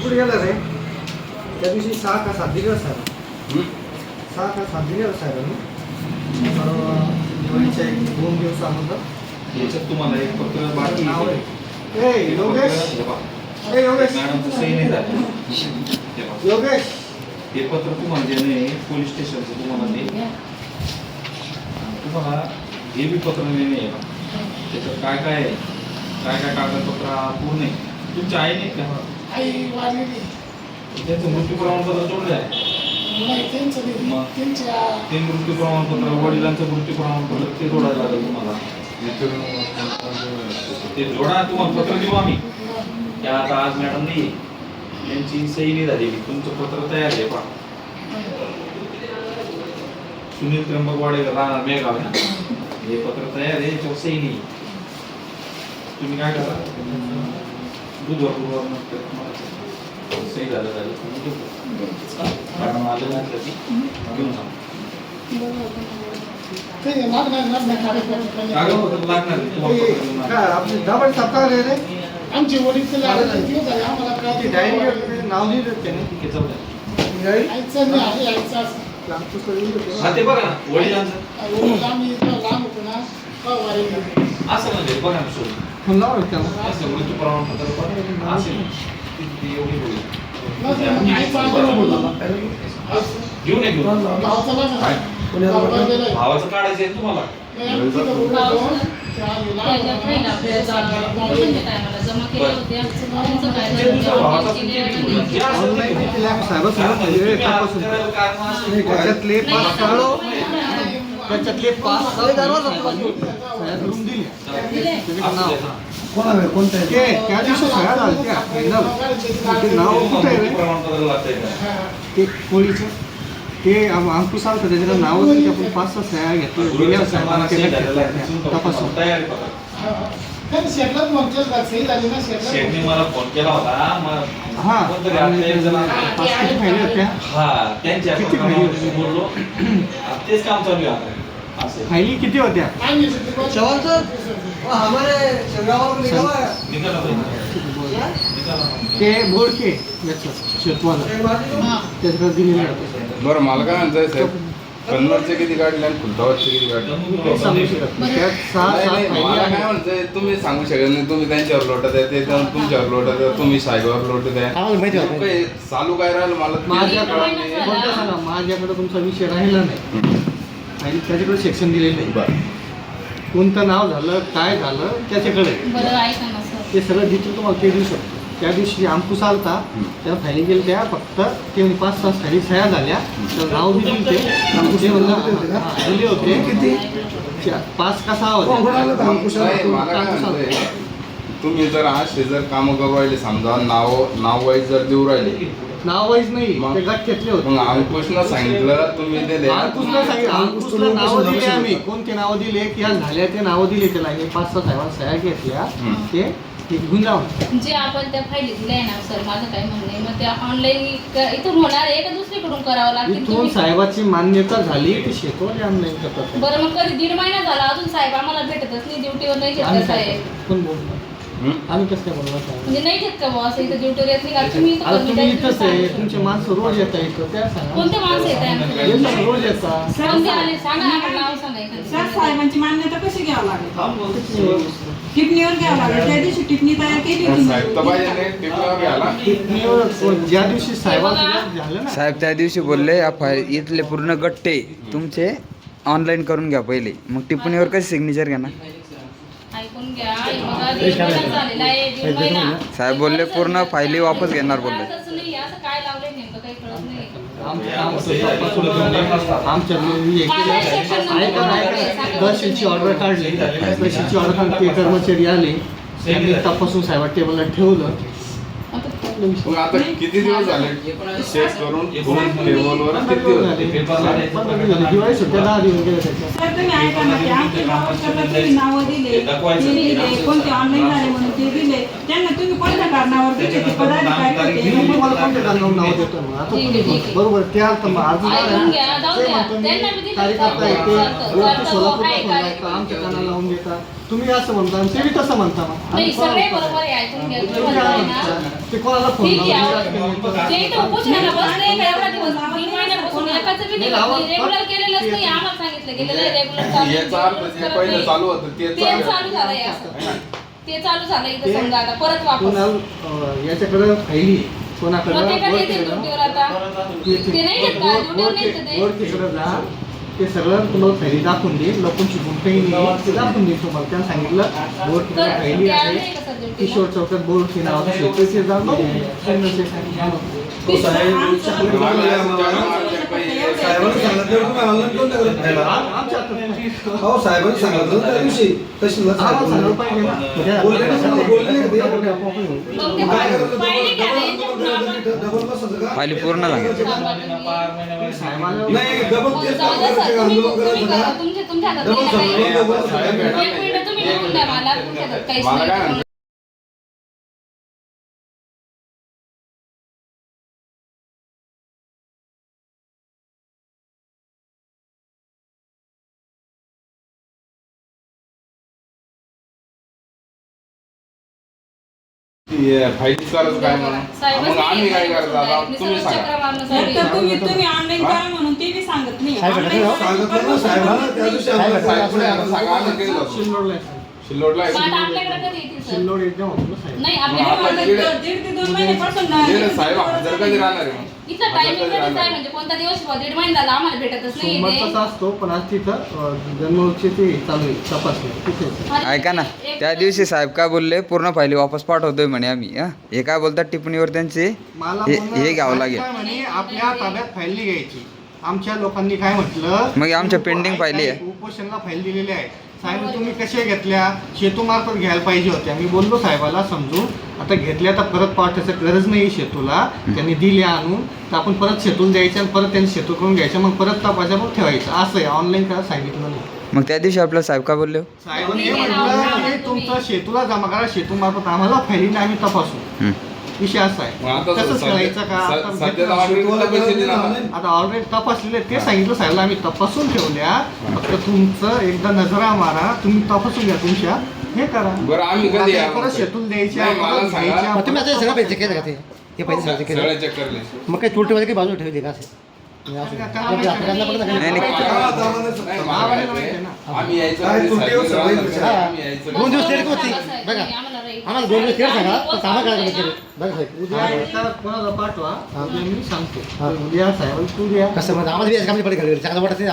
कुठे गेला रे? त्या दिवशी सहा का सात दिले साहेब हं? सहा का सात दिले साहेबांनी परवा दिवाळीच्या एक दोन दिवस अगोदर. याच्यात तुम्हाला एक पत्र बाकी नाव आहे. आहे. ए हे योगेश. ए योगेश. मॅडमचं सही नाही झालं. योगेश. हे पत्र तुम्हाला देणे पोलीस स्टेशनचं तुम्हाला ते तुम्हाला हे बी पत्र बा. त्याच्यात काय काय आहे? काय काय कागदपत्र पूर्ण आहे? तुमच्या आई नाही का? आई वारलेली त्यांचं मृत्यू प्रमाणपत्र जोडलं आहे? नाही त्यांचं नाही. मग? त्यांच्या ते मृत्यू प्रमाणपत्र वडिलांचं मृत्यू प्रमाणपत्र ते जोडायला लागेल तुम्हाला. ते जोडा तुम्हाला पत्र देऊ आम्ही. त्या आता आज मॅडम नाही त्यांची सही नाही झालेली. तुमचं पत्र तयार आहे पहा. सुनील त्र्यंबक वाडेकर राहणार आहे ना हे पत्र तयार आहे याच्यावर सही नाही. तुम्ही काय करा बुधवार गुरुवार नंतर सही झालं झालं. तुम्ही देतो. मॅडम आलं नाही की घेऊन जा. ते रे रे. आमचे वडील. नाव लिहिलं त्याने. बघा ना. वडिलांचं. असं म्हणजे बघा ना सोड फोन लावा त्याला असं मृत्यू प्रमाणपत्र बघा. असेल ती- ती एवढी होता. घेऊन ये घेऊन भावाचं काढायचं आहे तुम्हाला. ते दुसरा भावाचा केले किती आणि बोलला? जे असेल ते ऑनलाईन घेऊन या. कारण नाही, तुम्हाला. त्याच्यातले पाच स्थळं त्याच्यातले पाच स्थळं दरवाजा दिली हा. ते त्या दिवशी झाल्या फायनल ते नाव कुठे आहे? ते कोळीचं ते आम- अंकुश आलं त्याच्याकडे नाव होतं, आपण पाच सहा सह्या सही. घेतल्या. तपासून शेठने मला फोन केला होता हा पाच किती फायनल होत्या हा त्यांच्या बोललो तेच काम चालू आहे फायली किती होत्या? पाहिजे. ते बोडके बरं मला काय म्हणताय साहेब कन्नडचे किती काढले आणि खुलताबादचे किती काढले मला काय. म्हणताय तुम्ही सांगू शकत नाही. तुम्ही त्यांच्यावर लोटत आहे ते तुमच्यावर लोटत आहे तुम्ही साहेबावर लोटत आहे. चालू काय राहिलं मला माझ्याकडे तुमचा विषय राहिला नाही. आणि त्याच्याकडे सेक्शन दिलेलं नाही. बरं. कोणतं नाव झालं काय झालं त्याच्याकडे. ते सगळं डिटेल तुम्हाला ते देऊ शकतो. त्या दिवशी अंकुश आलता. त्याला फायलिंग केलं त्या फक्त ते पाच सहा फायली सह्या झाल्या. तर नाव बी दिले ते अंकुश म्हणलं हा, दिले होते. किती? पाच का सहा होते. तुम्ही जर असे जर कामं करू राहिले समजा नाव नाव वाईज जर देऊ राहिले नाव वाईज नाही मग? ते गट घेतले होते. मग अंकुशनं सांगितलं तुम्ही ते द्या. अंकुशला सांगितलं. अंकुशला नावं दिले आम्ही. कोणते नावं दिले? की या झाल्या ते नावं दिले त्याला. हे पाच सहा साहेबांना सह्या घेतल्या. हं. ते ते घेऊन जाऊन जे आपण त्या फायली दिल्या आहे ना सर माझं काय म्हणणं आहे मग त्या ऑनलाईन इथून होणार आहे का दुसरीकडून करावं लागतील इथून तुम्ही- साहेबाची मान्यता झाली की शेतवाले ऑनलाईन करतात बरं मग कधी दीड महिना झाला अजून साहेब आम्हाला भेटतच नाही ड्युटीवर नाही घेत आम्ही साहेब? कोण बोलतो हं? आम्ही कसं काय बोलणार साहेब म्हणजे नाही घेत का बुवा असं इथं ड्युटीवर येत नाही का? तुम्ही इथं आता कमी तुम्ही इथंच आहे सांगा. तुमचे माणसं रोज येतात इथं त्या सांगा. कोणते माणसं येत आहे येतात रोज कोणते आले सांगा नाव सांगा सर एखादं. साहेबांची मान्यता कशी घ्यावं लागेल. टिपणीवर घ्यावं लागेल. त्या दिवशी टिपणी तयार केली साहेब टिपणावर ज्या दिवशी साहेबांचं झालं ना. साहेब त्या दिवशी बोलले फाय इथले पूर्ण गट्टे तुमचे ऑनलाईन करून घ्या पहिले. मग टिप्पणीवर कशी सिग्नेचर घ्या ना साहेब बोलले पूर्ण फायली वापस घेणार बोलले. ऑर्डर काढली. कर्मचारी आले. त्यांनी तपासून साहेबा टेबलला ठेवलं. मग आता किती दिवस झाले सेट करून टेबलवर किती दिवस झाले पेपरला आहे. पंधरा दिवस झाले. दिवाळी सुट्ट्या दहा दिवस गेले त्याच्या सर तुम्ही ऐका ना ते आमचे गावाकडनं तुम्ही नावं दिले ते ते दाखवायचं. दिले कोणते ऑनलाईन झाले म्हणून ते दिले त्यांना तुम्ही कोणत्या कारणावर दिले ते पदाधिकारी मी होते. तुम्हाला कोणत्या कारणावरून नाव देतो मग आता ठीक आहे, तुम्ही ठीक आहे. बरोबर त्या अर्थ मग अजून ऐकून घ्या, जाऊ ते द्या. म्हणतो मी, त्यांना बी दिलं कार्यकर्ता तर येते चालतं. वरती चालतं, सोलापूरला आहे, फोन काय लावता, आमच्या करतो. कानाला लावून देता तुम्ही असं म्हणता आणि ते बी तसं म्हणता मग नाही आम्ही कोणाला सगळे म्हणतो? बरोबर आहे ऐकून घ्या तुम्ही तुम्हाला काय आहे ना म्हणता? ते कोणाला तुम्हाला फोन ठीक आहे अहो. ते इथं उपोषणाला बसले का एवढा दिवस तीन महिन्यापासून एकाचं बी दिलं नाही. रेग्युलर केलेलंच नाही आम्हाला सांगितलं गेलेलं आहे रेग्युलर चालू याचा अर्थ जे करत पहिलं नाही. चालू होतं ते ते चालू झालंय असं ते चालू झालं इथं समजा आता परत वापस पुन्हा अं, याच्याकडे फायली आहे. कोणाकडे ड्युटीवर आता ते- नाही येत का? बोर्ड- ड्युटीवर नाही बोर्ड- येत ते. बोर्डकडे जा ते सगळं तुम्हाला फायली दाखवून देईल. लपून शिकून काही नाही. ते दाखवून देईल तुम्हाला. त्यानं सांगितलं बोर्ड त्या आहे? किशोर चौकात बोर्ड ती नावाचं शेत ते जाऊन. साहेबांनी सांगितलं तुम्ही ऑनलाईन कोण. हो साहेबांनी सांगितलं त्या दिवशी तहसीलला आम्हाला सांगायला पाहिजे ना. बोलले ना सर, बोलले नाही का ते? मग ते काय करायचं? फायली घ्या ना, याच्यातून आपण- डबल बसायचं का? फायली पूर्ण सांगा साहेबाला नाही डबल हो, तेच आंदोलन करायचं. का? डबल. सांगितलं, डबल सांगितलं. मला काय म्हणतात? फायलीच करायचं काय म्हणून? मग आम्ही काय करायचं आता नाही, तुम्ही सांगा. तर. तुम्ही तुम्ही ऑनलाईन करा म्हणून ते बी सांगत नाही. साहेब, Online करा. सांगितलं ना साहेबांना त्या दिवशी साहेब, आम्हाला साहेब पुढे आता सांगा आम्ही केलं होतं. शिल्लोडला आहे साहेब. शिल्लोडला आहे. मग आता आपल्याकडे कधी येतील सर? शिल्लोड एकदम होतं साहेब. नाही मग आपल्याकडे आता आता तिकडे- दीड ते दोन महिन्यापासून ना- गेलं साहेब हजर कधी राहणार आहे मग. इथलं हजर टायमिंग कधी कधीच राहणार आहे. म्हणजे कोणता दिवस बुवा, दीड महिना झाला आम्हाला भेटतच नाही सोमवारचाच ते असतो पण आज तिथं अं, जन्मोत्सवी ते चालू आहे तपासणी. तिथे आणि ऐका ना त्या दिवशी साहेब काय बोलले? पूर्ण फायली वापस पाठवतोय म्हणे आम्ही हा. हे काय बोलतात टिप्पणीवर त्यांचे? मला हे हे घ्यावं लागेल. काय म्हणे आपल्या ताब्यात फाईल नाही घ्यायची. आमच्या लोकांनी काय म्हटलं? मग आमच्या pending फायली आहे. उपोषणला फाईल दिलेली आहे. साहेब तुम्ही कशा घेतल्या? शेतूमार्फत घ्यायला पाहिजे होत्या. मी बोललो साहेबाला समजून आता घेतल्या तर परत पाठवायचं गरज नाही शेतूला. त्यांनी दिल्या आणून. तर आपण परत शेतूला द्यायच्या आणि परत त्यांनी शेतू करून घ्यायच्या मग परत तपायच्या मग ठेवायचं. असं आहे. ऑनलाईन करायला सांगितलं नाही. मग त्या दिवशी आपला साहेब काय बोलले? साहेबांनी तुम्ही म्हटलं की तुमचं शेतूला जमा करा. शेतूमार्फत आम्हाला फायलीने आम्ही तपासू. विषय असा आहे. तसंच करायचं का? आता ऑलरेडी तपासलेले ते सांगितलं साहेबला आम्ही तपासून ठेवल्या. फक्त तुमचं एकदा नजरा मारा तुम्ही तपासून घ्या तुमच्या. हे करा. बरं आम्ही कधी परत शेतून द्यायच्या तुम्ही आता हे सगळं पैसे केलं का ते? हे पैसे सगळे केले. सगळे चेक करले. मग काही तुरटीमध्ये काही बाजूला ठेवले का असे. आम्ही यायचं साहेब दोन दिवस होती. साहेब, बघा आम्हाला राहील. आम्हाला दोन दिवस केलं सांगा पण कामं काय आम्ही केलं बघा साहेब उद्या एका कोणाला पाठवा उद्या मी सांगतो हा. उद्या साहेब तू द्या कसं म्हणजे आम्हाला बी याचं काम नाही पडे घरी चांगलं वाटत नाही